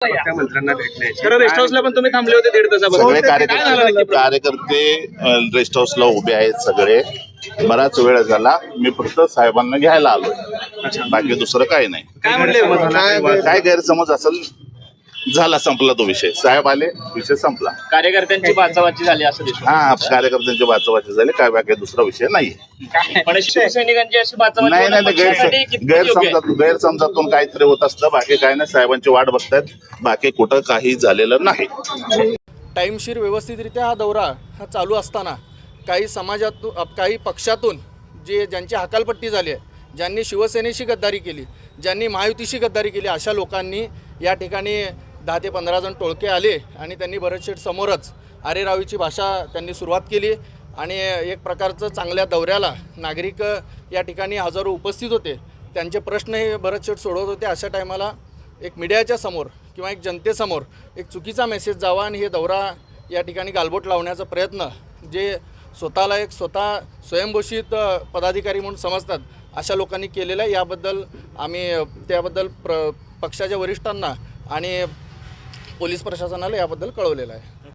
त्या मंत्र्यांना भेटण्याची खरं रेस्ट हाऊसला पण तुम्ही थांबले होते दीड तासापासून सगळे कार्यकर्ते रेस्ट हाऊसला उभे आहेत सगळे. बराच वेळ झाला. मी फक्त साहेबांना घ्यायला आलोय. बाकी दुसरं काही नाही. काय गैरसमज असेल झाला संपला तो विषय. साहेब आले विषय संपला. कार्यकर्त्यांची बाचाबाची झाली असं हा कार्यकर्त्यांचे वाचावाचे झाले काय बाकी दुसरा विषय नाही पण शिवसैनिकांची अशी बाचाबाची नाही नाही होणं नाही, पक्षासाठी गैरसम कितपत योग्य आहे? गैरसमजात गैरसमजातून काहीतरी होत असतं बाकी काय नाही साहेबांची वाट बघतायत बाकी कुठं काही झालेलं नाही. टाईमशीर व्यवस्थितरित्या हा दौरा हा चालू असताना काही समाजातून अप- काही पक्षातून जे ज्यांची हकालपट्टी झाली आहे ज्यांनी शिवसेनेशी गद्दारी केली ज्यांनी महायुतीशी गद्दारी केली अशा लोकांनी या ठिकाणी दहा ते पंधरा जण टोळके आले आणि त्यांनी भरतशेठ समोरच आरेरावीची भाषा त्यांनी सुरुवात केली. आणि एक प्रकारचं चांगल्या दौऱ्याला नागरिक या ठिकाणी हजारो उपस्थित होते. त्यांचे प्रश्न हे भरतशेठ सोडवत होते. अशा टायमाला एक मीडियाच्या समोर किंवा एक जनतेसमोर एक चुकीचा मेसेज जावा आणि हे दौरा या ठिकाणी गालबोट लावण्याचा प्रयत्न जे स्वतःला एक स्वतः स्वयंघोषित पदाधिकारी म्हणून समजतात अशा लोकांनी केलेलं आहे. याबद्दल आम्ही त्याबद्दल प्र पक्षाच्या वरिष्ठांना आणि पोलीस प्रशासनाला याबद्दल कळवलेलं आहे.